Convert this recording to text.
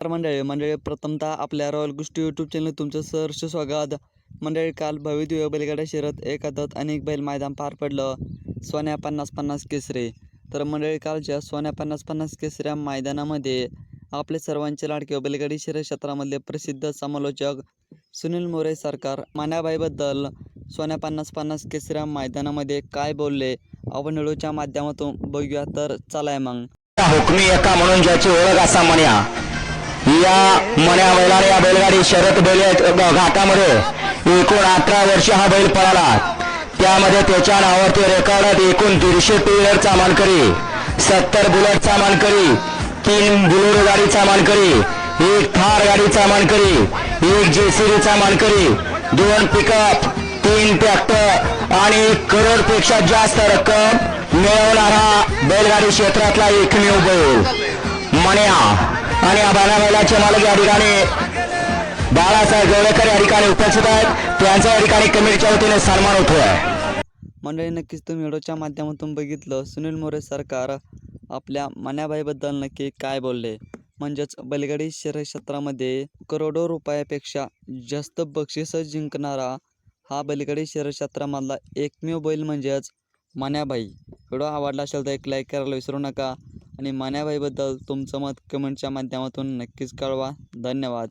तर मंडळी. मंडळी प्रथमतः आपल्या रॉयल गोष्टी यूट्यूब चॅनल तुमचं सहर्ष स्वागत. मंडळी काल भव्यदिव्य बैलगाडा शर्यत एक हातात अनेक बैल मैदान पार पडलं. सोन्या पन्नास पन्नास केसरी. तर मंडळी कालच्या सोन्या पन्नास पन्नास केसऱ्या मैदानामध्ये आपले सर्वांचे लाडके बैलगाडी शर्यत क्षेत्रामधले प्रसिद्ध समालोचक सुनील मोरे सरकार मान्याबाईबद्दल सोन्या पन्नास पन्नास केसऱ्या मैदानामध्ये काय बोलले? आपण व्हिडिओच्या माध्यमातून बघूया. तर चलाय मग. हुकमी एका म्हणून ज्याची ओळख असा म्हणया. या मन्या बैलाने या बैलगाडी शरद बैल घाटामध्ये. एकूण अठरा वर्ष हा बैल पळाला. त्यामध्ये त्याच्या नावावरती रेकॉर्डात एकूण दीडशे टू व्हीलरचा मानकरी सत्तर बुलेटचा मानकरी तीन बुलेरो गाडीचा मानकरी एक थार गाडीचा मानकरी एक जेसीबीचा मानकरी दोन पिकअप तीन ट्रॅक्टर आणि करोडपेक्षा जास्त रक्कम मिळवणारा बैलगाडी क्षेत्रातला एकमेव बैल. मण्या आणि या बाणा बैलाचे मालक या ठिकाणी बाळासाहेब गोळेकर या ठिकाणी उपस्थित आहेत. त्यांचा या ठिकाणी कमिटीच्या वतीने सन्मान होतो आहे मंडळी नक्कीच तुम्ही व्हिडिओच्या माध्यमातून बघितलं. सुनील मोरे सरकार आपल्या मन्याबाईबद्दल नक्की काय बोलले? म्हणजेच बैलगाडी शर्यत क्षेत्रामध्ये करोडो रुपयापेक्षा जास्त बक्षिसं जिंकणारा हा बैलगाडी शर्यत क्षेत्रामधला एकमेव बैल म्हणजेच मान्याबाई. व्हिडिओ आवडला असेल तर एक लाईक करायला विसरू नका. आणि मान्याबाईबद्दल तुमचं मत कमेंटच्या माध्यमातून नक्कीच कळवा. धन्यवाद.